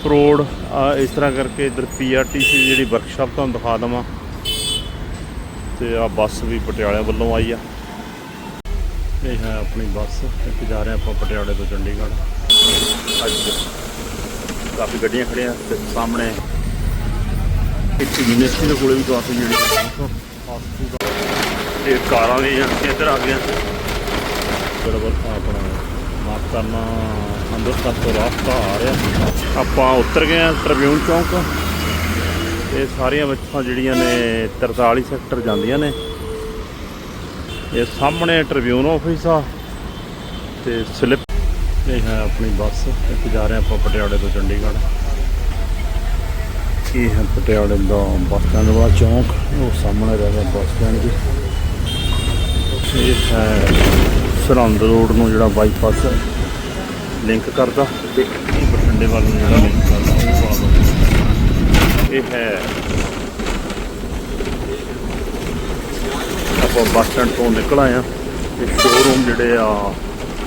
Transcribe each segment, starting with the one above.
Road ਆ ਇਸ ਤਰ੍ਹਾਂ ਕਰਕੇ ਇਧਰ ਪੀਆਰਟੀਸੀ ਜਿਹੜੀ ਵਰਕਸ਼ਾਪ ਤੁਹਾਨੂੰ ਦਿਖਾ ਦਵਾਂ। ਤੇ ਆ ਬੱਸ ਵੀ ਪਟਿਆਲੇ ਵੱਲੋਂ ਆਈ ਆ। ਇਹ ਹੈ ਆਪਣੀ ਬੱਸ, ਇੱਥੇ ਜਾ ਰਹੇ ਆਪਾਂ ਪਟਿਆਲੇ ਤੋਂ ਚੰਡੀਗੜ੍ਹ। ਅੱਜ ਕਾਫੀ ਗੱਡੀਆਂ ਖੜੀਆਂ ਤੇ ਸਾਹਮਣੇ ਇੱਥੇ ਯੂਨੀਵਰਸਿਟੀ ਦੇ ਕੋਲੇ ਵੀ ਕਾਫੀ ਜਿਹੜੀ ਤੇ ਕਾਰਾਂ ਵੀ ਇੱਧਰ ਆ ਗਈਆਂ। ਬਰਾਬਰ ਆਪਣਾ ਮਾਫ ਕਰਨਾ। ਅੰਮ੍ਰਿਤਸਰ ਤੋਂ ਰਸਤਾ ਆ ਰਿਹਾ ਆਪਾਂ ਉਤਰ ਗਏ ਆ ਟ੍ਰਿਬਿਊਨ ਚੌਂਕ। ਇਹ ਸਾਰੀਆਂ ਬੱਸਾਂ ਜਿਹੜੀਆਂ ਨੇ 43 ਸੈਕਟਰ ਜਾਂਦੀਆਂ ਨੇ। ਇਹ ਸਾਹਮਣੇ ਟ੍ਰਿਬਿਊਨ ਆਫਿਸ ਆ ਤੇ ਸਲਿੱਪ ਇਹ ਹੈ ਆਪਣੀ ਬੱਸ। ਇੱਥੇ ਜਾ ਰਹੇ ਆਪਾਂ ਪਟਿਆਲੇ ਤੋਂ ਚੰਡੀਗੜ੍ਹ। ਇਹ ਹੈ ਪਟਿਆਲੇ ਦਾ ਬੱਸ ਸਟੈਂਡ ਵਾਲਾ ਚੌਂਕ। ਉਹ ਸਾਹਮਣੇ ਰਹਿ ਬੱਸ ਸਟੈਂਡ ਜੀ ਇਹ ਹੈ ਸਰਹੰਦ ਰੋਡ ਨੂੰ ਜਿਹੜਾ ਬਾਈਪਾਸ ਹੈ। ਲਿੰਕ ਕਰਦਾ ਤੇ ਇਹ ਬਠਿੰਡੇ ਵੱਲ ਨੂੰ ਜਿਹੜਾ ਲਿੰਕ ਕਰਦਾ, ਉਹ ਵਾਲਾ ਇਹ ਹੈ। ਆਪਾਂ ਬੱਸ ਸਟੈਂਡ ਤੋਂ ਨਿਕਲ ਆਏ ਆ ਤੇ ਸ਼ੋਰੂਮ ਜਿਹੜੇ ਆ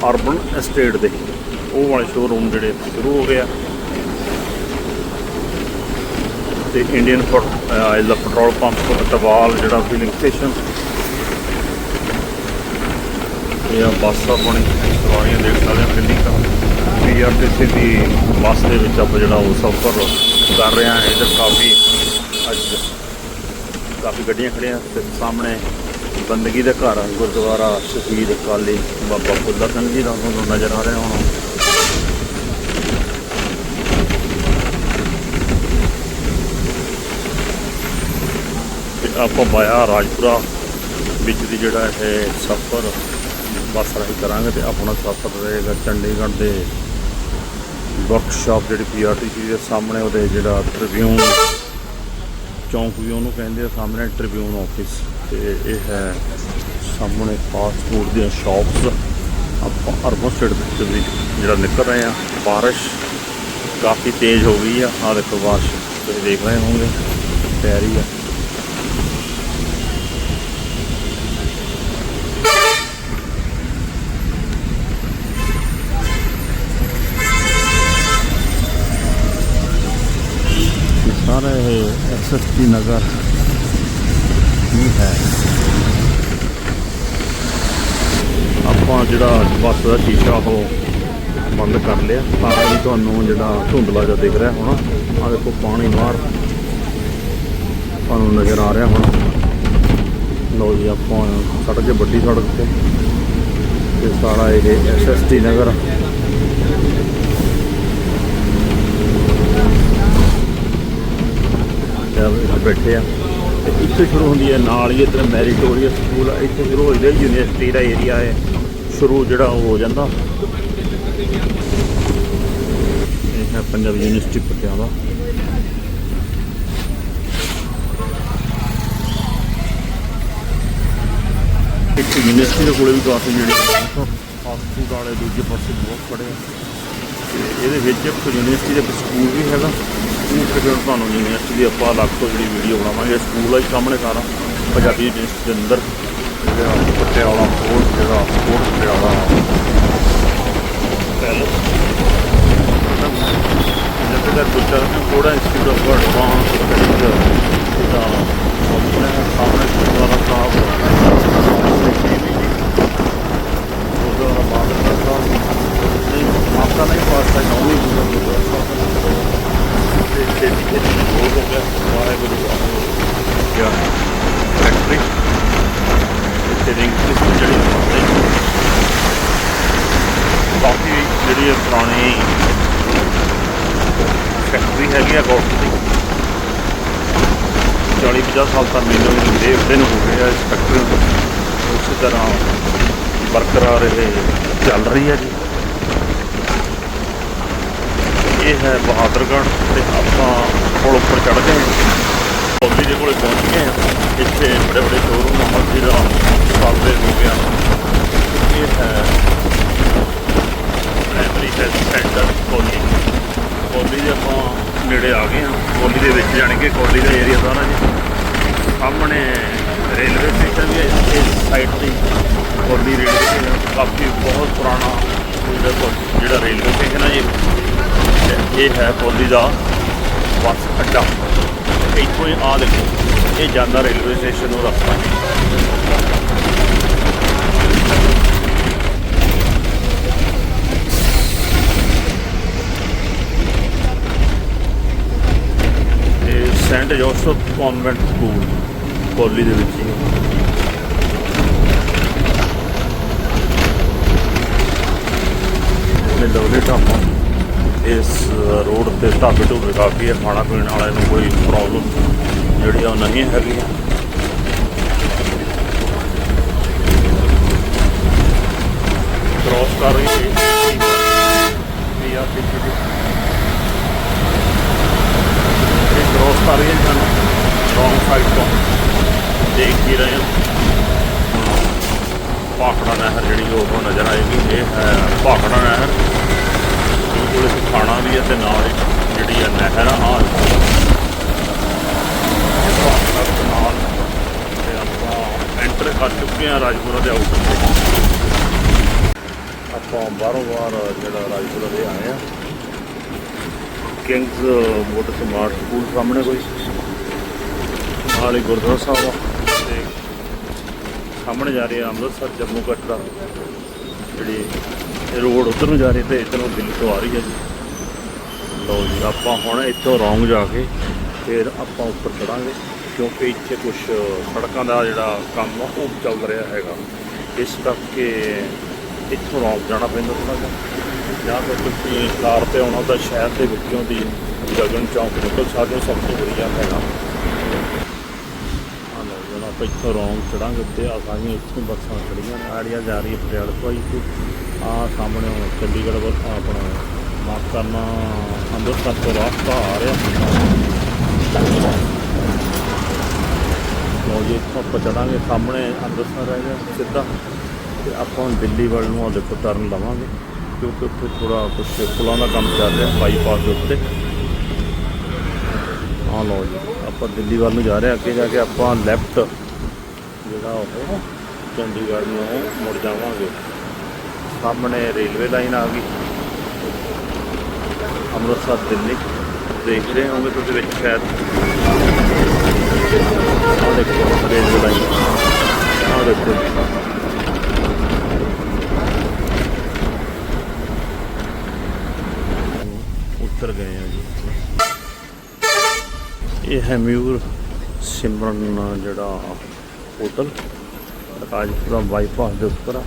ਅਰਬਨ ਐਸਟੇਟ ਦੇ। ਉਹ ਵਾਲੇ ਸ਼ੋਰੂਮ ਜਿਹੜੇ ਸ਼ੁਰੂ ਹੋ ਗਏ ਆ। ਤੇ ਇੰਡੀਅਨ ਆਇਲ ਪੈਟਰੋਲ ਪੰਪ ਟਵਾਲ ਜਿਹੜਾ ਫਿਲਿੰਗ ਸਟੇਸ਼ਨ ਇਹ ਆ, ਬੱਸ ਆਪਣੀ, ਸਵਾਰੀਆਂ ਦੇਖ ਸਕਦੇ ਹੋ ਕਿੰਨੀ ਕੁ ਪੀਆਰਟੀਸੀ ਦੀ ਬੱਸ ਦੇ ਵਿੱਚ ਆਪਾਂ ਜਿਹੜਾ ਉਹ ਸਫ਼ਰ ਕਰ ਰਹੇ ਹਾਂ ਇਧਰ ਕਾਫੀ ਅੱਜ ਕਾਫੀ ਗੱਡੀਆਂ ਖੜੀਆਂ ਤੇ ਸਾਹਮਣੇ ਬੰਦਗੀ ਦੇ ਘਰ ਗੁਰਦੁਆਰਾ ਸ਼ਹੀਦ ਕਾਲੀ ਬਾਬਾ ਫੁੱਲਾ ਸਿੰਘ ਜੀ ਦਾ ਤੁਹਾਨੂੰ ਨਜ਼ਰ ਆ ਰਿਹਾ ਹੋਣਾ। ਤੇ ਆਪਾਂ ਬਾਇਆ ਰਾਜਪੁਰਾ ਵਿੱਚ ਦੀ ਜਿਹੜਾ ਇਹ ਸਫ਼ਰ ਬੱਸ ਰਾਹੀਂ ਕਰਾਂਗੇ ਤੇ ਆਪਣਾ ਸਫ਼ਰ ਰਹੇਗਾ ਚੰਡੀਗੜ੍ਹ ਦੇ ਵਰਕਸ਼ਾਪ ਜਿਹੜੀ ਪੀਆਰਟੀਸੀ ਦੇ ਸਾਹਮਣੇ ਉਹਦੇ ਜਿਹੜਾ ਟ੍ਰਿਬਿਊਨ ਚੌਂਕ ਵੀ ਉਹਨੂੰ ਕਹਿੰਦੇ ਆ, ਸਾਹਮਣੇ ਟ੍ਰਿਬਿਊਨ ਆਫਿਸ ਤੇ ਇਹ ਹੈ ਸਾਹਮਣੇ ਫਾਸਟ ਫੂਡ ਦੀਆਂ ਸ਼ਾਪਸ ਆਪਾਂ ਅਰਬਨ ਸਟੇਟ ਦੇ ਵਿੱਚ ਜਿਹੜਾ ਨਿਕਲ ਰਹੇ ਆ, ਬਾਰਿਸ਼ ਕਾਫੀ ਤੇਜ਼ ਹੋ ਗਈ ਆ। ਆਹ ਦੇਖੋ ਬਾਰਿਸ਼, ਤੁਸੀਂ ਦੇਖ ਰਹੇ ਹੋਵੋਗੇ ਪੈ ਰਹੀ ਆ ਇਹ ਸਾਰਾ ਇਹ ਨਗਰ ਹੀ ਹੈ। ਆਪਾਂ ਜਿਹੜਾ ਬੱਸ ਦਾ ਸ਼ੀਸ਼ਾ ਉਹ ਬੰਦ ਕਰ ਲਿਆ। ਤਾਂ ਵੀ ਤੁਹਾਨੂੰ ਜਿਹੜਾ ਧੁੰਦਲਾ ਜਿਹਾ ਦਿਖ ਰਿਹਾ ਹੋਣਾ। ਆ ਦੇਖੋ ਪਾਣੀ ਬਾਹਰ ਤੁਹਾਨੂੰ ਨਜ਼ਰ ਆ ਰਿਹਾ ਹੋਣਾ। ਲਓ ਜੀ, ਆਪਾਂ ਸੜਕ ਤੇ ਵੱਡੀ ਸੜਕ ਤੇ। ਤੇ ਸਾਰਾ ਇਹ ਐਸਐਸਟੀ ਨਗਰ ਜਦ ਇੱਥੇ ਬੈਠੇ ਆ। ਤੇ ਇੱਥੇ ਸ਼ੁਰੂ ਹੁੰਦੀ ਹੈ ਨਾਲ ਹੀ ਇੱਧਰ ਮੈਰੀਟੋਰੀਅਸ ਸਕੂਲ ਆ। ਇੱਥੇ ਸ਼ੁਰੂ ਹੋ ਜਾਂਦਾ, ਯੂਨੀਵਰਸਿਟੀ ਦਾ ਏਰੀਆ ਹੈ। ਸ਼ੁਰੂ ਜਿਹੜਾ ਉਹ ਹੋ ਜਾਂਦਾ। ਇਹ ਹੈ ਪੰਜਾਬ ਯੂਨੀਵਰਸਿਟੀ ਪਟਿਆਲਾ। ਇੱਕ ਯੂਨੀਵਰਸਿਟੀ ਦੇ ਕੋਲੇ ਵੀ ਕਾਫੀ ਜਿਹੜੇ ਫਾਸਟ ਵਾਲੇ ਦੂਜੇ ਪਾਸੇ ਬਹੁਤ ਖੜੇ ਆ ਇਹਦੇ ਵਿੱਚ ਯੂਨੀਵਰਸਿਟੀ ਦੇ ਸਕੂਲ ਵੀ ਹੈਗਾ ਉਹ ਫਿਰ ਤੁਹਾਨੂੰ ਯੂਨੀਵਰਸਿਟੀ ਦੀ ਆਪਾਂ ਅਲੱਗ ਤੋਂ ਜਿਹੜੀ ਵੀਡੀਓ ਬਣਾਵਾਂਗੇ। ਸਕੂਲ ਆ ਜੀ ਸਾਹਮਣੇ ਸਾਰਾ, ਪੰਜਾਬੀ ਯੂਨੀਵਰਸਿਟੀ ਦੇ ਅੰਦਰ। ਜਿਹੜਾ ਪਟਿਆਲਾ ਫੋਰਟ ਜਿਹੜਾ ਫੋਰਟ ਪਟਿਆਲਾ ਪੈਲਸ ਜਿੱਥੇ ਦਾ Gurcharan Singh Tohra institute of advanced studies ਇਹਦਾ ਆਪਣੇ ਸਾਹਮਣੇ ਗੁਰਦੁਆਰਾ ਸਾਹਿਬ ਗੁਰਦੁਆਰਾ ਬਾਦਲ ਸਾਹਿਬ ਨਹੀਂ ਮਾਫਕਾ ਨਹੀਂ ਪਾਸਤਾ ਨੌਵੀਂ ਗੁਰਦੁਆਰਾ ਸਾਹਿਬ ਤੇ ਛੇਤੀ ਛੇਤੀ ਬਹੁਤ ਹੋ। ਗਿਆ ਵਾਹਿਗੁਰੂ ਵਾਹਿਗੁਰੂ ਕਿਆ ਫੈਕਟਰੀ ਇੱਥੇ ਜਿਹੜੀ ਕਾਫੀ ਜਿਹੜੀ ਪੁਰਾਣੀ ਫੈਕਟਰੀ ਹੈਗੀ ਆ ਗੌਰਸ ਦੀ। 40 50 ਸਾਲ ਤਾਂ ਮੈਨੂੰ ਵੀ ਦੇਖਦੇ ਨੂੰ ਹੋ ਗਏ ਇਸ ਫੈਕਟਰੀ ਨੂੰ। ਉਸੇ ਤਰ੍ਹਾਂ ਬਰਕਰਾਰ ਇਹ ਚੱਲ ਰਹੀ ਹੈ ਜੀ। ਇਹ ਹੈ ਬਹਾਦਰਗੜ੍ਹ ਤੇ ਆਪਾਂ ਕੋਲ ਉੱਪਰ ਚੜ ਗਏ ਕੌਲੀ ਦੇ ਕੋਲੇ ਪਹੁੰਚ ਗਏ ਹਾਂ। ਇੱਥੇ ਬੜੇ ਬੜੇ ਸ਼ੋਰੂਮ ਹਲਦੀ ਦਾ ਸਾਬੇ ਹੋ ਗਿਆ। ਇਹ ਹੈ ਪ੍ਰਾਇਮਰੀ ਹੈਲਥ ਸੈਂਟਰ ਕੋਲੀ ਕੌਲੀ ਦੇ ਆਪਾਂ ਨੇੜੇ ਆ ਗਏ ਹਾਂ। ਕੋਲੀ ਦੇ ਵਿੱਚ ਜਾਣ ਕੇ ਕੋਲੀ ਦਾ ਏਰੀਆ ਸਾਰਾ ਜੀ। ਸਾਹਮਣੇ ਰੇਲਵੇ ਸਟੇਸ਼ਨ ਵੀ ਹੈ ਇਸ ਸਾਈਡ ਤੇ ਕੌਲੀ ਰੇਲਵੇ ਸਟੇਸ਼ਨ ਕਾਫੀ ਬਹੁਤ ਪੁਰਾਣਾ ਜਿਹੜਾ ਜਿਹੜਾ ਰੇਲਵੇ ਸਟੇਸ਼ਨ ਹੈ ਜੀ। ਇਹ ਹੈ ਕੋਲੀ ਦਾ ਬੱਸ ਅੱਡਾ। ਇੱਥੋਂ ਹੀ ਆ ਦੇਖੋ, ਇਹ ਜਾਂਦਾ ਰੇਲਵੇ ਸਟੇਸ਼ਨ ਨੂੰ ਰਸਤਾ। ਜੀ ਇਹ ਸੈਂਟ ਜੋਸਫ ਕਨਵੈਂਟ ਸਕੂਲ ਕੋਲੀ ਦੇ ਵਿੱਚ ਹੀ। ਹੈ। ਇਹ ਲਵਲੀ ਇਸ ਰੋਡ ਤੇ ਢਾਬੇ ਢੁੱਬੇ ਕਾਫੀ ਹੈ ਖਾਣਾ ਪੀਣ ਵਾਲਿਆਂ ਨੂੰ ਕੋਈ ਪ੍ਰੋਬਲਮ ਜਿਹੜੀ ਉਹ ਨਹੀਂ ਹੈਗੀ ਕ੍ਰੋਸ ਕਰ ਰਹੀ ਹੈ ਇਹ ਆ ਪਿੱਛੇ ਦੀ। ਇਹ ਕ੍ਰੋਸ ਕਰ ਰਹੀ ਹੈ ਸਾਨੂੰ। ਰੋਂਗ ਸਾਈਡ ਤੋਂ। ਦੇਖ ਹੀ ਰਹੇ ਹਾਂ। ਭਾਖੜਾ ਨਹਿਰ ਜਿਹੜੀ ਉਹ ਨਜ਼ਰ ਆਏਗੀ। ਇਹ ਹੈ ਭਾਖੜਾ ਨਹਿਰ। ਬਿਲਕੁਲ ਇਸ ਖਾਣਾ ਵੀ ਹੈ ਤੇ ਨਾਲ ਹੀ ਜਿਹੜੀ ਹੈ ਨਹਿਰ ਆ, ਆਹ ਭਾਖੜਾ ਨਾਲ ਤੇ ਆਪਾਂ ਐਂਟਰ ਕਰ ਚੁੱਕੇ ਹਾਂ ਰਾਜਪੁਰਾ ਦੇ ਆਊਟਰ ਤੇ। ਆਪਾਂ ਬਾਹਰੋਂ ਬਾਹਰ ਜਿਹੜਾ ਰਾਜਪੁਰਾ ਦੇ ਆਏ ਆ ਕਿੰਗਸ ਮੋਟਰ ਸਮਾਰਟ ਸਕੂਲ ਸਾਹਮਣੇ ਕੋਈ? ਨਾਲ ਹੀ ਗੁਰਦੁਆਰਾ ਸਾਹਿਬ ਆ। ਤੇ ਸਾਹਮਣੇ ਜਾ ਰਹੀ ਹੈ ਅੰਮ੍ਰਿਤਸਰ, ਜੰਮੂ ਕਟੜਾ ਜਿਹੜੀ ਰੋਡ ਉਧਰ ਨੂੰ ਜਾ ਰਹੀ ਤੇ ਇੱਧਰ ਨੂੰ ਦਿੱਲੀ ਤੋਂ ਆ ਰਹੀ ਹੈ ਜੀ। ਲਓ ਜੀ, ਆਪਾਂ ਹੁਣ ਇੱਥੋਂ ਰੌਂਗ ਜਾ ਕੇ ਫਿਰ ਆਪਾਂ ਉੱਪਰ ਚੜਾਂਗੇ, ਕਿਉਂਕਿ ਇੱਥੇ ਕੁਝ ਸੜਕਾਂ ਦਾ ਜਿਹੜਾ ਕੰਮ ਆ, ਉਹ ਚੱਲ ਰਿਹਾ ਹੈਗਾ। ਇਸ ਕਰਕੇ ਇੱਥੋਂ ਰੌਂਗ ਜਾਣਾ ਪੈਂਦਾ ਥੋੜਾ ਜਿਹਾ। ਜਾਂ ਫਿਰ ਤੁਸੀਂ ਕਾਰ ਤੇ ਆਉਣਾ ਤਾਂ ਸ਼ਹਿਰ ਦੇ ਵਿੱਚੋਂ ਦੀ ਗਗਨ ਚੌਂਕ ਨਿਕਲ ਸਕਦੇ ਹੋ, ਸਭ ਤੋਂ ਵਧੀਆ ਹੈਗਾ। ਆਪਾਂ ਇੱਥੋਂ ਰੌਂਗ ਚੜਾਂਗੇ ਉੱਤੇ ਆ ਸਾਰੀਆਂ ਇੱਥੋਂ ਬੱਸਾਂ ਖੜੀਆਂ ਨੇ। ਆੜੀਆਂ ਜਾ ਰਹੀ ਹੈ ਪਟਿਆਲੇ ਤੋਂ। ਆਈ ਤੇ ਆ ਸਾਹਮਣੇ ਉਹ ਚੰਡੀਗੜ੍ਹ ਵੱਲ ਆਪਣਾ ਮਾਫ ਕਰਨਾ, ਅੰਮ੍ਰਿਤਸਰ ਤੋਂ ਰਸਤਾ ਆ ਰਿਹਾ। ਲਓ ਜੀ, ਇੱਥੋਂ ਆਪਾਂ ਚੜਾਂਗੇ। ਸਾਹਮਣੇ ਅੰਮ੍ਰਿਤਸਰ ਰਹਿ ਗਿਆ ਸਿੱਧਾ। ਤੇ ਆਪਾਂ ਹੁਣ ਦਿੱਲੀ ਵੱਲ ਨੂੰ ਹਲੇ ਤੋਂ ਟਰਨ ਲਵਾਂਗੇ, ਕਿਉਂਕਿ ਉੱਥੇ ਥੋੜਾ ਕੁਝ ਪੁਲਾਂ ਦਾ ਕੰਮ ਚੱਲ ਰਿਹਾ ਬਾਈਪਾਸ ਦੇ ਉੱਤੇ। ਹਾਂ ਲਓ ਜੀ, ਆਪਾਂ ਦਿੱਲੀ ਵੱਲ ਨੂੰ ਜਾ ਰਹੇ ਹਾਂ। ਅੱਗੇ ਜਾ ਕੇ ਆਪਾਂ ਲੈਫਟ ਜਿਹੜਾ ਉਹ, ਚੰਡੀਗੜ੍ਹ ਨੂੰ ਮੁੜ ਜਾਵਾਂਗੇ। ਸਾਹਮਣੇ ਰੇਲਵੇ ਲਾਈਨ ਆ ਗਈ। ਅੰਮ੍ਰਿਤਸਰ ਦਿੱਲੀ। ਦੇਖ ਰਹੇ ਹੋਗੇ ਤੁਸੀਂ ਵਿੱਚ ਸ਼ਾਇਦ ਆਹ ਦੇਖੋ, ਰੇਲਵੇ ਲਾਈਨ। ਆਹ ਦੇਖੋ। ਉੱਤਰ ਗਏ ਆ ਜੀ ਇਹ ਹੈ ਮਿਊਰ ਸਿਮਰਨ ਜਿਹੜਾ ਹੋਟਲ, ਰਾਜਪੁਰਾ ਬਾਈਪਾਸ ਦੇ ਉੱਪਰ ਆ।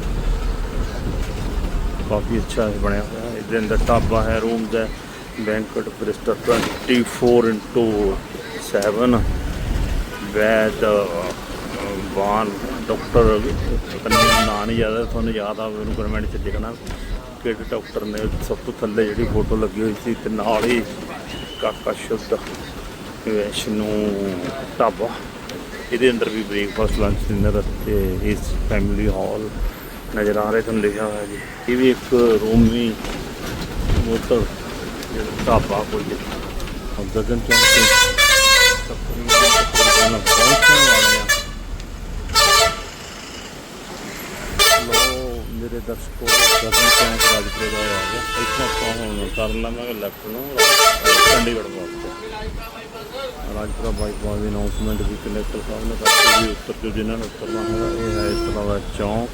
ਕਾਫੀ ਅੱਛਾ ਹੈ ਬਣਿਆ ਹੋਇਆ ਹੈ। ਇਹਦੇ ਅੰਦਰ ਢਾਬਾ ਹੈ ਰੂਮਸ ਹੈ ਬੈਂਕਟ ਬ੍ਰਿਸਟਰ 24 into 7 ਵੈਦ ਵਾਨ ਡਾਕਟਰ ਕੰਨੇ ਨਾਂ ਨਹੀਂ ਯਾਦ ਤੁਹਾਨੂੰ ਯਾਦ ਆ ਮੈਨੂੰ ਕਮੈਂਟ 'ਚ ਲਿਖਣਾ ਕਿਹੜੇ ਡਾਕਟਰ ਨੇ, ਸਭ ਤੋਂ ਥੱਲੇ ਜਿਹੜੀ ਫੋਟੋ ਲੱਗੀ ਹੋਈ ਸੀ ਤੇ ਨਾਲ ਹੀ ਕਾਕਾ ਸ਼ੁੱਧ, ਵੈਸ਼ਨੂ ਢਾਬਾ। ਇਹਦੇ ਅੰਦਰ ਵੀ ਬ੍ਰੇਕਫਾਸਟ ਲੰਚ ਡਿਨਰ ਤੇ ਇਸ ਫੈਮਿਲੀ ਹਾਲ ਨਜ਼ਰ ਆ ਰਿਹਾ ਤੁਹਾਨੂੰ ਲਿਖਿਆ ਹੋਇਆ ਜੀ। ਇਹ ਵੀ ਇੱਕ ਰੋਮੀ ਮੋਟਰ, ਜਿਹੜਾ ਢਾਬਾ ਕੋਈ ਹੈ ਗਗਨ ਚੌਂਕ ਤੋਂ ਤਕਰੀਬਨ ਪਹੁੰਚਣ ਵਾਲੇ ਆ। ਲੋ ਮੇਰੇ ਦਰਸ਼ਕੋ ਗਗਨ ਚੌਂਕ ਰਾਜਪੁਰੇ ਦਾ ਆ ਗਿਆ, ਇੱਥੋਂ ਆਪਾਂ ਹੁਣ ਕਰਨ ਲਵਾਂਗੇ ਲੈਫਟ ਨੂੰ, ਚੰਡੀਗੜ੍ਹ ਵਾਸਤੇ। ਰਾਜਪੁਰਾ ਬਾਈਪਾਸ ਦੀ ਅਨਾਉਂਸਮੈਂਟ ਵੀ ਕਨੈਕਟਰ ਸਾਹਿਬ ਨੇ ਕਰਤੀ ਵੀ ਉੱਤਰ ਜੋ ਜਿਨ੍ਹਾਂ ਨੇ ਉੱਤਰਨਾ ਹੈਗਾ ਇਹ ਹੈ ਇਸ ਤਰ੍ਹਾਂ ਦਾ ਚੌਂਕ।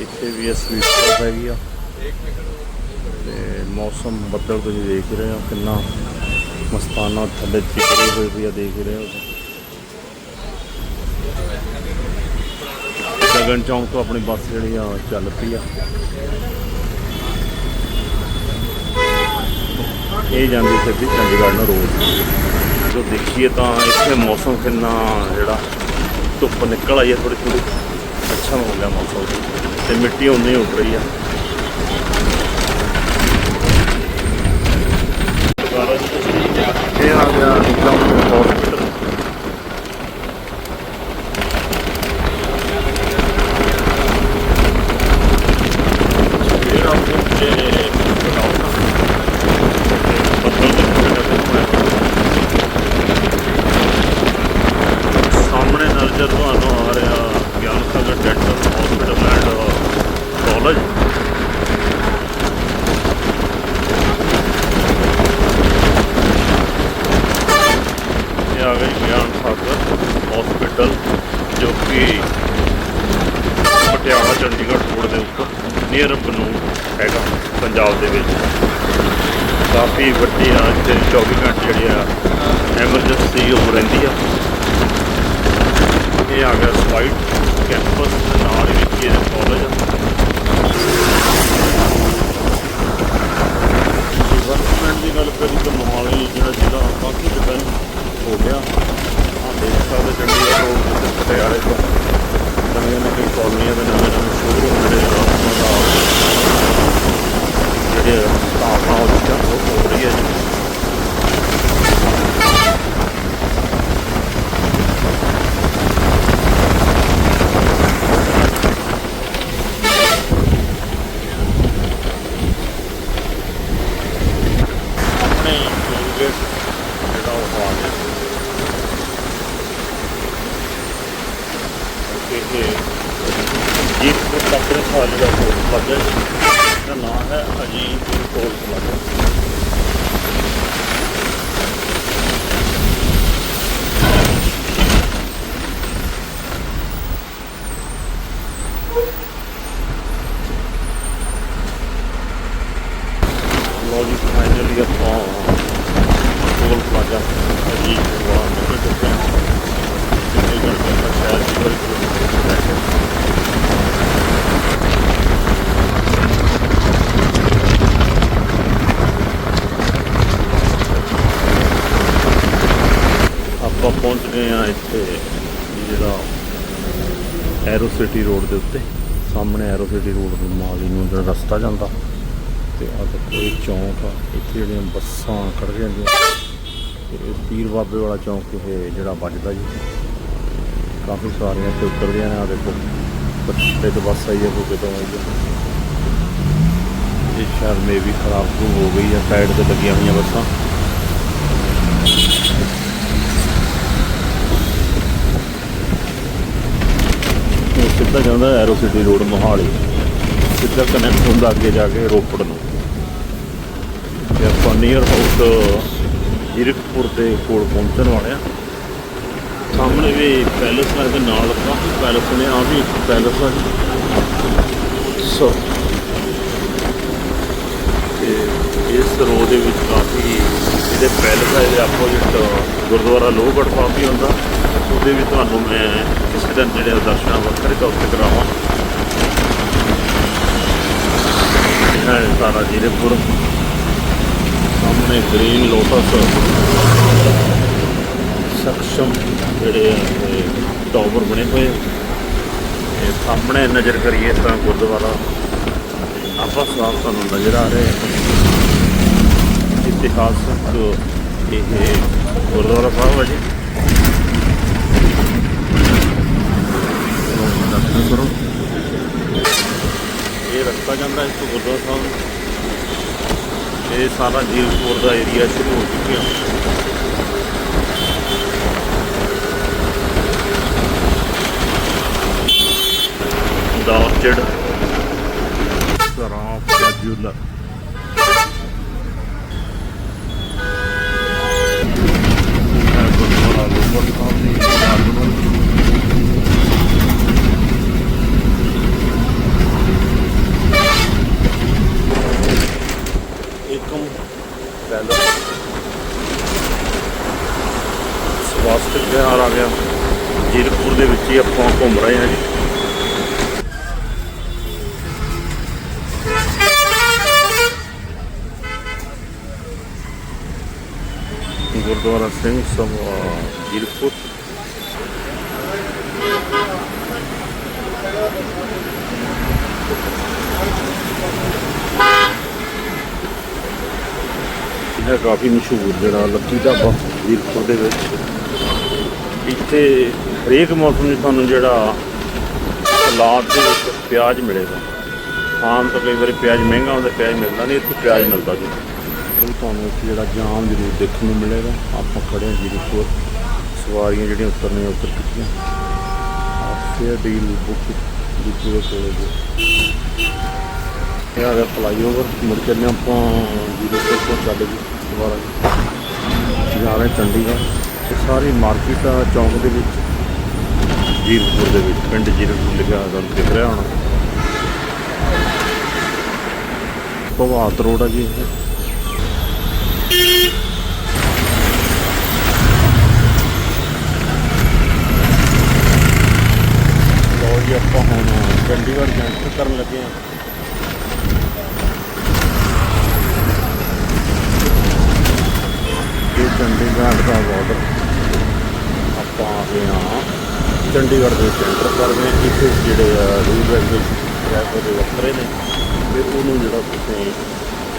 ਇੱਥੇ ਵੀ ਇਹ ਸਵੀਟ ਹੈਗੀ ਆ। ਤੇ ਮੌਸਮ ਬੱਦਲ ਤੁਸੀਂ ਦੇਖ ਰਹੇ ਹੋ, ਕਿੰਨਾ ਮਸਤਾਨਾ ਥੱਲੇ ਚਿਕਰੇ ਹੋਏ ਵੀ ਆ, ਦੇਖ ਰਹੇ ਹੋ ਗਗਨ ਚੌਂਕ ਤੋਂ ਆਪਣੀ ਬੱਸ ਜਿਹੜੀ ਆ ਚੱਲ ਪਈ ਆ। ਇਹ ਜਾਂਦੀ ਸਿੱਧੀ ਚੰਡੀਗੜ੍ਹ ਨੂੰ ਰੋਡ ਜੋ ਦੇਖੀਏ ਤਾਂ ਇੱਥੇ ਮੌਸਮ ਕਿੰਨਾ ਜਿਹੜਾ ਧੁੱਪ ਨਿਕਲ ਆਈ ਹੈ ਥੋੜੀ ਥੋੜੀ ਅੱਛਾ ਹੋ ਗਿਆ ਮੌਸਮ। ਤੇ ਮਿੱਟੀ ਉਨੀ ਉੱਡ ਰਹੀ ਆ ਇਹ ਆ ਗਿਆ ਹਸਪੀਟਲ ਇਹ ਆ ਸਾਹਮਣੇ ਨਜ਼ਰ ਤੁਹਾਨੂੰ ਆ ਰਿਹਾ Gyan Sagar dental hospital and college ਆ ਗਏ ਗਿਆਨ ਸਾਗਰ ਹਸਪੀਟਲ ਜੋ ਕਿ ਪਟਿਆਲਾ ਚੰਡੀਗੜ੍ਹ ਰੋਡ ਦੇ ਉੱਪਰ ਨੀਅਰ ਬਨੂੜ ਹੈਗਾ ਪੰਜਾਬ ਦੇ ਵਿੱਚ ਕਾਫੀ ਵੱਡੀ ਆ ਇੱਥੇ 24 ਘੰਟੇ ਜਿਹੜੀ ਆ ਐਮਰਜੈਂਸੀ ਉਹ ਰਹਿੰਦੀ ਆ। ਇਹ ਆ ਗਿਆ ਸਵਾਈਟ ਕੈਂਪਸ ਦੇ ਨਾਲ ਹੀ ਵਿੱਚ ਇਹ ਕਾਲਜ ਆ। ਡਿਵੈਲਪਮੈਂਟ ਦੀ ਗੱਲ ਕਰੀ ਤਾਂ ਮੋਹਾਲੀ ਜਿਹੜਾ ਜ਼ਿਲ੍ਹਾ ਕਾਫੀ ਡਿਵੈਲਪ ਹੋ ਗਿਆ। ਆ ਦੇਖ ਸਕਦੇ ਚੰਡੀਗੜ੍ਹ ਰੋਡ ਦੇ ਪਟਿਆਲੇ ਤੋਂ ਨਵੀਆਂ ਨਵੀਆਂ ਕਾਲਨੀਆਂ ਦੇ ਨਵੇਂ ਨਵੇਂ ਸ਼ੋਰੂਮ ਜਿਹੜੇ ਜਿਹੜੇ ਸਥਾਪਨਾ ਹੋ ਉਹ ਹੋ ਰਹੀ ਹੈ ਜੀ ਆਪਣੇ ਟੂਲਗੇਟ ਜਿਹੜਾ ਉਹ ਆ ਗਿਆ ਇਹ ਜੀਤਪੁਰ ਤੱਕ ਖਾਲੀ ਦਾ ਕੋਲ ਪਲਾਜ਼ਾ ਦਾ ਨਾਮ ਹੈ ਅਜੀਤ ਟੋਲ ਪਲਾਜ਼ਾ ਲੋ ਜੀ ਫਾਈਨਲੀ ਆਪਾਂ ਟੋਲ ਪਲਾਜ਼ਾ ਅਜੀਤ ਵਾਲਾ ਨਿਕਲ ਚੁੱਕੇ ਹਾਂ ਚੰਡੀਗੜ੍ਹ ਆਪਾਂ ਸ਼ਹਿਰ ਦੀ ਬੜੀ ਆਪਾਂ ਪਹੁੰਚ ਗਏ ਆ ਇੱਥੇ ਜਿਹੜਾ ਐਰੋ ਸਿਟੀ ਰੋਡ ਦੇ ਉੱਤੇ। ਸਾਹਮਣੇ ਐਰੋ ਸਿਟੀ ਰੋਡ ਨੂੰ ਮਾਲੀ ਨੂੰ ਜਿਹੜਾ ਰਸਤਾ ਜਾਂਦਾ। ਤੇ ਆ ਦੇਖੋ ਇਹ ਚੌਂਕ ਆ, ਇੱਥੇ ਜਿਹੜੀਆਂ ਬੱਸਾਂ ਖੜ ਜਾਂਦੀਆਂ ਤੇ ਇਹ ਪੀਰ ਬਾਬੇ ਵਾਲਾ ਚੌਂਕ ਇਹ ਜਿਹੜਾ ਵੱਜਦਾ ਜੀ। ਕਾਫੀ ਸਾਰੀਆਂ ਇੱਥੇ ਉਤਰਦੀਆਂ ਨੇ ਆ ਦੇਖੋ, ਬੱਚੇ ਤੇ ਬੱਸ ਆਈ ਹੈ ਕੋਈ ਕਿਤੋਂ ਆਈ ਹੈ ਇਹ ਸ਼ਾਇਦ ਮੇ ਵੀ ਖਰਾਬ ਖਰੂਬ ਹੋ ਗਈ ਹੈ ਸਾਈਡ ਤੇ ਲੱਗੀਆਂ ਹੋਈਆਂ ਬੱਸਾਂ। ਸਿੱਧਾ ਜਾਂਦਾ ਐਰੋ ਸਿਟੀ ਰੋਡ ਮੋਹਾਲੀ। ਸਿੱਧਾ ਕਨੈਕਟ ਹੁੰਦਾ ਅੱਗੇ ਜਾ ਕੇ ਰੋਪੜ ਨੂੰ। ਤੇ ਆਪਾਂ ਨੀਅਰ ਅਬਾਊਟ ਜੀਰਕਪੁਰ ਦੇ ਕੋਲ ਪਹੁੰਚਣ ਵਾਲੇ ਆ ਸਾਹਮਣੇ ਵੀ ਪੈਲਸ ਹੈ ਦੇ ਨਾਲ ਕਾਫੀ ਪੈਲਸ ਨੇ ਆ ਵੀ ਇੱਕ ਪੈਲਸ ਆ। ਸੋ ਤੇ ਇਸ ਰੋਡ ਦੇ ਵਿੱਚ ਕਾਫੀ ਇਹਦੇ ਪੈਲਸ ਆ, ਇਹਦੇ ਆਪੋਜ਼ਿਟ ਗੁਰਦੁਆਰਾ ਲੋਹਗੜ੍ਹ ਸਾਹਿਬ ਵੀ ਹੁੰਦਾ। ਉਹਦੇ ਵੀ ਤੁਹਾਨੂੰ ਮੈਂ ਕਿਸੇ ਦਿਨ ਜਿਹੜੇ ਉਹ ਦਰਸ਼ਨ ਵੱਖਰੇ ਤੌਰ ਤੇ ਕਰਾਵਾਂ ਇਹ ਹੈ ਸਾਰਾ ਜ਼ੀਰੇਪੁਰ। ਸਾਹਮਣੇ ਗ੍ਰੀਨ ਲੋਟਸ। ਸਖਸ਼ਮ ਜਿਹੜੇ ਟਾਵਰ ਬਣੇ ਹੋਏ ਆ। ਇਹ ਸਾਹਮਣੇ ਨਜ਼ਰ ਕਰੀਏ ਤਾਂ ਗੁਰਦੁਆਰਾ। ਆਪਾਂ ਸਾਹਿਬ ਸਾਨੂੰ ਨਜ਼ਰ ਆ ਰਿਹਾ ਹੈ। ਇਤਿਹਾਸਕ ਇਹ ਗੁਰਦੁਆਰਾ ਸਾਹਿਬ ਹੈ ਜੀ। ਦਰਸ਼ਨ ਕਰੋ। ਜਾਂਦਾ ਇਸ ਤੋਂ ਗੁਰਦੁਆਰਾ ਸਾਹਿਬ। ਇਹ ਸਾਰਾ ਜੀਲਪੁਰ ਦਾ ਏਰੀਆ ਸ਼ੁਰੂ ਹੋ ਚੁੱਕਿਆ। ਦਾ ਔਰਚਿਡ ਸਰਾਂ ਫੈਜੂਲਰ ਗੁਰਦੁਆਰਾ ਲੋਕਲ ਸਾਹਿਬ ਦੀ ਯਾਦ ਏਕਮ ਪੈਲਸ ਸਵਾਸਤਿਕ ਵਿਹਾਰ ਆ ਗਿਆ ਜੀਰਕਪੁਰ ਦੇ ਵਿੱਚ ਹੀ ਆਪਾਂ ਘੁੰਮ ਰਹੇ ਹਾਂ ਜੀ ਗੁਰਦੁਆਰਾ ਸਿੰਘ ਸਭਾ ਜੀਰਕਪੁਰ ਇਹ ਕਾਫੀ ਮਸ਼ਹੂਰ ਜਿਹੜਾ ਲੱਕੀ ਢਾਬਾ ਜੀਰਕਪੁਰ ਦੇ ਵਿੱਚ। ਇੱਥੇ ਹਰੇਕ ਮੌਸਮ 'ਚ ਤੁਹਾਨੂੰ ਜਿਹੜਾ ਸਲਾਦ ਦੇ ਵਿੱਚ ਪਿਆਜ਼ ਮਿਲੇਗਾ। ਆਮ ਤਾਂ ਕਈ ਵਾਰੀ ਪਿਆਜ਼ ਮਹਿੰਗਾ ਹੁੰਦਾ, ਪਿਆਜ਼ ਮਿਲਦਾ ਨਹੀਂ, ਇੱਥੇ ਪਿਆਜ਼ ਮਿਲਦਾ ਜੀ। ਤੁਹਾਨੂੰ ਇੱਥੇ ਜਿਹੜਾ ਜਾਮ ਜ਼ਰੂਰ ਦੇਖਣ ਨੂੰ ਮਿਲੇਗਾ। ਆਪਾਂ ਖੜੇ ਹਾਂ ਜੀਰਕਪੁਰ ਸਵਾਰੀਆਂ ਜਿਹੜੀਆਂ ਉਤਰਨੀਆਂ ਉਤਰ ਚੁੱਕੀਆਂ। ਫੇਅਰ ਡੀਲ ਬੁੱਕ ਜੀਪੂ ਦੇ ਕੋਲ ਜੀ ਇਹ ਆ ਗਿਆ ਫਲਾਈਓਵਰ ਮੁੜ ਚੱਲੇ ਆਪਾਂ ਜ਼ੀਰੋ ਤੋਂ ਚੱਲ ਗਏ ਦੁਬਾਰਾ। ਜਾ ਰਹੇ ਚੰਡੀਗੜ੍ਹ। ਇਹ ਸਾਰੀ ਮਾਰਕੀਟ ਆ ਚੌਂਕ ਦੇ ਵਿੱਚ। ਜੀਰਪੁਰ ਦੇ ਵਿੱਚ। ਪਿੰਡ ਜੀਰਪੁਰ ਲਿਖਿਆ ਤੁਹਾਨੂੰ ਦਿਖ ਰਿਹਾ ਹੋਣਾ। ਭਵਾਤ ਰੋਡ ਆ ਜੀ ਇਹ ਲਓ ਜੀ, ਆਪਾਂ ਹੁਣ ਚੰਡੀਗੜ੍ਹ ਜੰਕਸ਼ਨ ਕਰਨ ਲੱਗੇ ਹਾਂ। ਇਹ ਚੰਡੀਗੜ੍ਹ ਦਾ ਬਾਰਡਰ ਆਪਾਂ ਆ ਗਏ ਹਾਂ। ਚੰਡੀਗੜ੍ਹ ਦੇ ਸੈਂਟਰ ਕਰ ਗਏ ਹਾਂ। ਇੱਥੇ ਜਿਹੜੇ ਆ ਰੂਲ ਰੈਗੂਲੇਸ਼ਨ ਟ੍ਰੈਫਿਕ ਦੇ ਵੱਖਰੇ ਨੇ। ਫਿਰ ਉਹਨੂੰ ਜਿਹੜਾ ਤੁਸੀਂ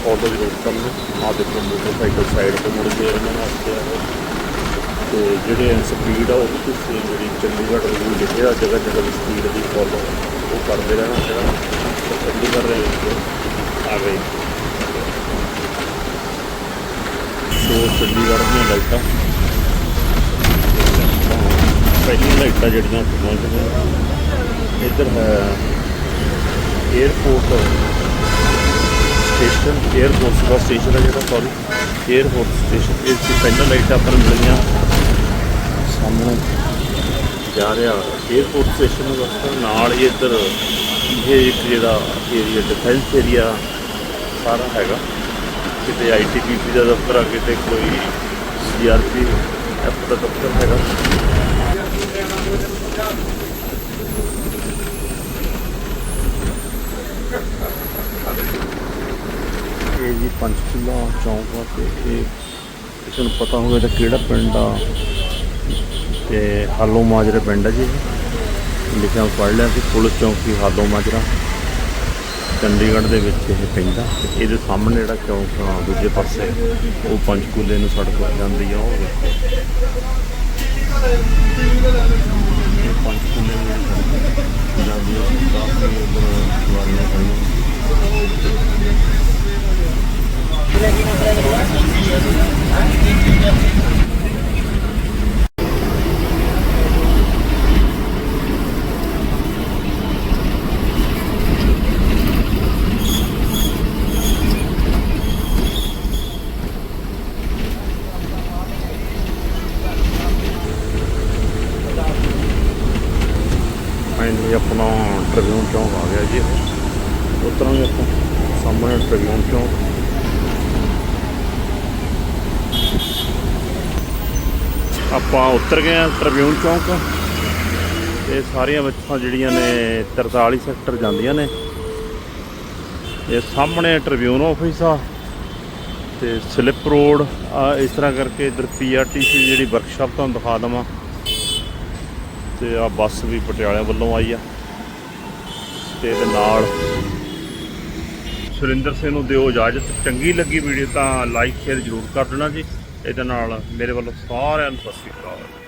ਫੋਲੋ ਜ਼ਰੂਰ ਕਰਨਾ ਆ ਦੇਖੋ, ਮੋਟਰਸਾਈਕਲ ਸਾਈਡ ਤੋਂ ਮੁੜ ਗਏ ਇਹਨਾਂ ਵਾਸਤੇ ਆ ਤੇ ਜਿਹੜੇ ਸਪੀਡ ਆ, ਉਹ ਵੀ ਤੁਸੀਂ ਜਿਹੜੀ ਚੰਡੀਗੜ੍ਹ ਰੂਲ ਜਿਹੜਾ ਜਗ੍ਹਾ ਜਗ੍ਹਾ ਦੀ ਸਪੀਡ ਦੀ ਫੋਲੋ ਉਹ ਕਰਦੇ ਰਹਿਣਾ ਜਿਹੜਾ ਚੰਡੀਗੜ੍ਹ ਦੇ ਵਿੱਚ ਆ ਗਏ। ਸੋ ਚੰਡੀਗੜ੍ਹ ਦੀਆਂ ਲਾਈਟਾਂ। ਪਹਿਲੀ ਲਾਈਟਾਂ ਜਿਹੜੀਆਂ ਪਹੁੰਚਦੀਆਂ ਇੱਧਰ ਹੈ airport station air force station ਹੈ ਜਿਹੜਾ ਸੌਰੀ 에ਅਰ ਸਟੇਸ਼ਨ ਇਸ ਦੀ ਪਹਿਲਾਂ ਲਾਈਟਾਂ ਆਪਾਂ ਨੂੰ ਮਿਲੀਆਂ। ਸਾਹਮਣੇ ਜਾ ਰਿਹਾ। 에어ਪੋਰਟ ਸਟੇਸ਼ਨ ਦਾ ਨਾਲ ਹੀ ਇੱਧਰ ਇਹ ਇੱਕ ਜਿਹੜਾ ਏਰੀਆ ਡਿਫੈਂਸ ਏਰੀਆ ਸਾਰਾ ਹੈਗਾ। ਕਿਤੇ ਆਈਟੀਬੀਪੀ ਦਾ ਦਫ਼ਤਰ ਆ, ਕਿਤੇ ਕੋਈ ਸੀਆਰਪੀ ਐਫ ਦਾ ਦਫ਼ਤਰ ਹੈਗਾ। ਇਹ ਜੀ ਪੰਚਕੂਲਾ ਚੌਂਕ ਆ ਤੇ ਇਹ, ਕਿਸੇ ਨੂੰ ਪਤਾ ਹੋਵੇ ਤਾਂ ਕਿਹੜਾ ਪਿੰਡ ਆ। ਤੇ ਹਾਲੋ ਮਾਜਰਾ ਪਿੰਡ ਹੈ ਜੀ ਇਹ। ਲਿਖਿਆ ਪੜ੍ਹ ਲਿਆ ਸੀ ਪੁਲਿਸ ਚੌਂਕੀ ਹਾਲੋ ਮਾਜਰਾ। ਚੰਡੀਗੜ੍ਹ ਦੇ ਵਿੱਚ ਇਹ ਪੈਂਦਾ ਇਹਦੇ ਸਾਹਮਣੇ ਜਿਹੜਾ ਚੌਂਕ ਆ ਦੂਜੇ ਪਾਸੇ ਉਹ ਪੰਚਕੂਲੇ ਨੂੰ ਸੜਕ ਜਾਂਦੀ ਆ, ਉਹ ਪੰਚਕੂਲੇ ਨੂੰ ਜਾਂਦੀ ਆ ਕਾਫੀ ਉੱਧਰ ਸਵਾਰੀਆਂ ਖੜੀਆਂ ਫਾਈਨਲੀ ਆਪਣਾ ਟ੍ਰਿਬਿਊਨ ਚੌਂਕ ਆ ਗਿਆ ਜੀ ਉਤਰਾਂਗੇ ਆਪਾਂ ਸਾਹਮਣੇ ਟ੍ਰਿਬਿਊਨ ਚੌਂਕ ਆਪਾਂ ਉਤਰ ਗਏ ਆ ਟ੍ਰਿਬਿਊਨ ਚੌਂਕ। ਇਹ ਸਾਰੀਆਂ ਬੱਸਾਂ ਜਿਹੜੀਆਂ ਨੇ 43 ਸੈਕਟਰ ਜਾਂਦੀਆਂ ਨੇ। ਇਹ ਸਾਹਮਣੇ ਟ੍ਰਿਬਿਊਨ ਆਫਿਸ ਆ ਤੇ ਸਲਿੱਪ ਰੋਡ ਆ, ਇਸ ਤਰ੍ਹਾਂ ਕਰਕੇ ਇਧਰ ਪੀਆਰਟੀਸੀ ਜਿਹੜੀ ਵਰਕਸ਼ਾਪ ਤੁਹਾਨੂੰ ਦਿਖਾ ਦਵਾਂ। ਤੇ ਆ ਬੱਸ ਵੀ ਪਟਿਆਲੇ ਵੱਲੋਂ ਆਈ ਆ। ਤੇ ਇਹਦੇ ਨਾਲ ਸੁਰਿੰਦਰ ਸਿੰਘ ਨੂੰ ਦਿਓ ਇਜਾਜ਼ਤ। ਚੰਗੀ ਲੱਗੀ ਵੀਡੀਓ ਤਾਂ ਲਾਈਕ ਸ਼ੇਅਰ ਜ਼ਰੂਰ ਕਰ ਦੇਣਾ ਜੀ। ਇਹਦੇ ਨਾਲ ਮੇਰੇ ਵੱਲੋਂ ਸਾਰਿਆਂ ਨੂੰ ਸਤਿ ਸ਼੍ਰੀ ਅਕਾਲ।